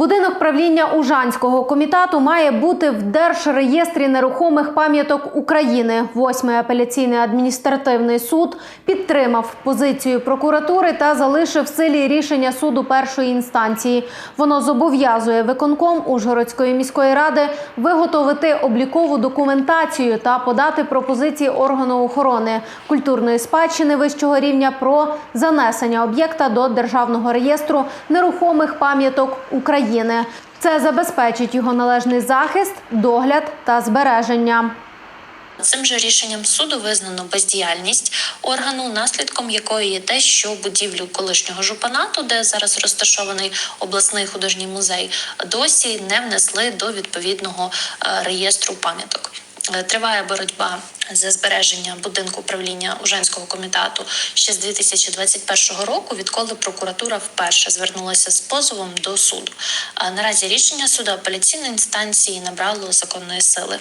Будинок правління Ужанського комітету має бути в Держреєстрі нерухомих пам'яток України. Восьмий апеляційний адміністративний суд підтримав позицію прокуратури та залишив в силі рішення суду першої інстанції. Воно зобов'язує виконком Ужгородської міської ради виготовити облікову документацію та подати пропозиції органу охорони культурної спадщини вищого рівня про занесення об'єкта до державного реєстру нерухомих пам'яток України. Це забезпечить його належний захист, догляд та збереження. Цим же рішенням суду визнано бездіяльність органу, наслідком якої є те, що будівлю колишнього жупанату, де зараз розташований обласний художній музей, досі не внесли до відповідного е, реєстру пам'яток. Е, Триває боротьба за збереження будинку управління Уженського комітету ще з 2021 року, відколи прокуратура вперше звернулася з позовом до суду. А наразі рішення суду апеляційної інстанції набрало законної сили.